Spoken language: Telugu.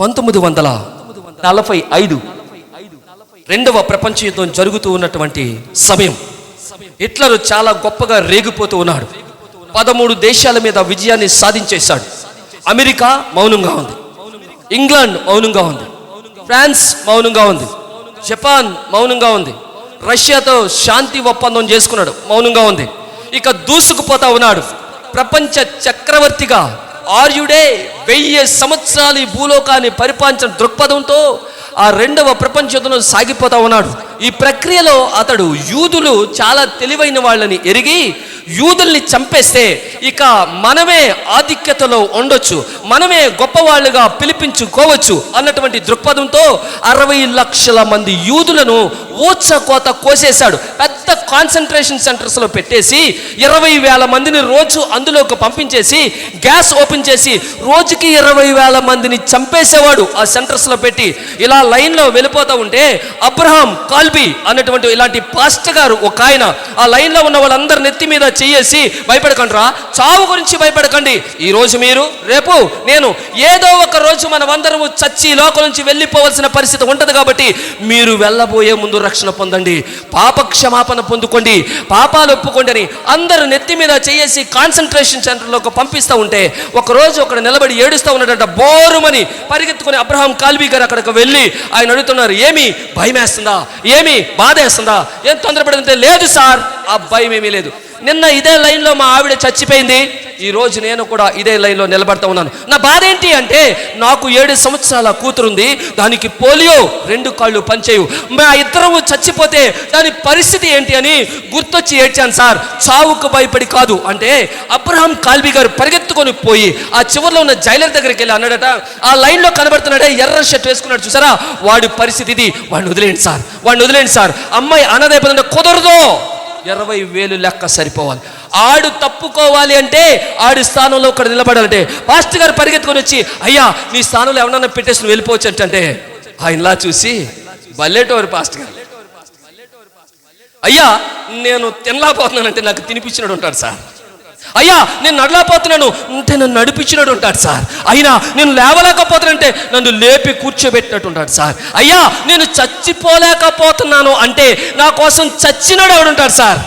పంతొమ్మిది వందల నలభై ఐదు రెండవ ప్రపంచ యుద్ధం జరుగుతూ ఉన్నటువంటి సమయం. హిట్లర్ చాలా గొప్పగా రేగిపోతూ ఉన్నాడు. పదమూడు దేశాల మీద విజయాన్ని సాధించేశాడు. అమెరికా మౌనంగా ఉంది. ఇంగ్లాండ్ మౌనంగా ఉంది. ఫ్రాన్స్ మౌనంగా ఉంది. జపాన్ మౌనంగా ఉంది. రష్యాతో శాంతి ఒప్పందం చేసుకున్నాడు. మౌనంగా ఉంది. ఇక దూసుకుపోతా ఉన్నాడు. ప్రపంచ చక్రవర్తిగా ఆర్యుడే వెయ్యి సంవత్సరాలు ఈ భూలోకాన్ని పరిపాలించిన దృక్పథంతో ఆ రెండవ ప్రపంచ యుద్ధంలో సాగిపోతా ఉన్నాడు. ఈ ప్రక్రియలో అతడు యూదులు చాలా తెలివైన వాళ్ళని ఎరిగి యూదుల్ని చంపేస్తే ఇక మనమే ఆధిక్యతలో ఉండొచ్చు మనమే గొప్పవాళ్ళుగా పిలిపించుకోవచ్చు అన్నటువంటి దృక్పథంతో అరవై లక్షల మంది యూదులను ఊచ కోత కోసేశాడు. పెద్ద కాన్సన్ట్రేషన్ సెంటర్స్లో పెట్టేసి ఇరవై వేల మందిని రోజు అందులోకి పంపించేసి గ్యాస్ ఓపెన్ చేసి రోజుకి ఇరవై వేల మందిని చంపేసేవాడు ఆ సెంటర్స్లో పెట్టి. ఇలా లైన్లో వెళ్ళిపోతూ ఉంటే అబ్రహాం కాల్బీ అన్నటువంటి ఇలాంటి పాస్టర్ గారు ఒక ఆయన ఆ లైన్లో ఉన్న వాళ్ళందరి నెత్తి మీద చేయేసి భయపడకండి రా చావు గురించి భయపడకండి. ఈ రోజు మీరు రేపు నేను ఏదో ఒక రోజు మనమందరము చచ్చి ఈ లోకం నుంచి వెళ్ళిపోవలసిన పరిస్థితి ఉంటుంది కాబట్టి మీరు వెళ్ళబోయే ముందు రక్షణ పొందండి. పాప క్షమాపణ పొందుకోండి. పాపాలు ఒప్పుకోండి అని అందరూ నెత్తి మీద చేసి కాన్సన్ట్రేషన్ సెంటర్లోకి పంపిస్తూ ఉంటే ఒకరోజు ఒకడు అక్కడ నిలబడి ఏడుస్తూ ఉన్నాడంట బోరుమని పరిగెత్తుకుని అబ్రహాం కాల్వీ గారు అక్కడికి వెళ్ళి ఆయన అడుగుతున్నారు ఏమి భయం వేస్తుందా ఏమి బాధ వేస్తుందా ఏం తొందరపడిందంటే లేదు సార్ ఆ భయం ఏమీ లేదు. నిన్న ఇదే లైన్లో మా ఆవిడ చచ్చిపోయింది. ఈ రోజు నేను కూడా ఇదే లైన్లో నిలబడతా ఉన్నాను. నా బాధ ఏంటి అంటే నాకు ఏడు సంవత్సరాల కూతురుంది దానికి పోలియో రెండు కాళ్ళు పనిచేయు. మా ఇద్దరము చచ్చిపోతే దాని పరిస్థితి ఏంటి అని గుర్తొచ్చి ఏడ్చాను సార్. చావుకు భయపడి కాదు. అంటే అబ్రహాం కాల్బీ గారు పరిగెత్తుకొని పోయి ఆ చివరిలో ఉన్న జైలర్ దగ్గరికి వెళ్ళి అన్నాడట ఆ లైన్లో కనబడుతున్నాడే ఎర్ర షర్ట్ వేసుకున్నాడు చూసారా? వాడి పరిస్థితి ఇది. వాడిని వదిలేండి సార్. వాడిని వదిలేండి సార్. అమ్మాయి అన్నదైపోతుంటే కుదరదు. ఇరవై వేలు లెక్క సరిపోవాలి. ఆడు తప్పుకోవాలి అంటే ఆడి స్థానంలో ఒకడు నిలబడాలంటే పాస్టర్ గారు పరిగెత్తుకొని వచ్చి అయ్యా నీ స్థానంలో ఎవరన్నా పెట్టేసి నువ్వు వెళ్ళిపోవచ్చు అంటే ఆయనలా చూసి బల్లెటోరు పాస్టర్ గారు. అయ్యా నేను తినలేకపోతున్నానంటే నాకు తినిపించినట్టు ఉంటాడు సార్. అయ్యా నేను నడలేకపోతున్నాను అంటే నన్ను నడిపించినట్టు ఉంటాడు సార్. అయినా నేను లేవలేకపోతున్నానంటే నన్ను లేపి కూర్చోబెట్టినట్టు ఉంటాడు సార్. అయ్యా నేను చచ్చిపోలేకపోతున్నాను అంటే నా కోసం చచ్చినాడు ఎవడుంటాడు సార్?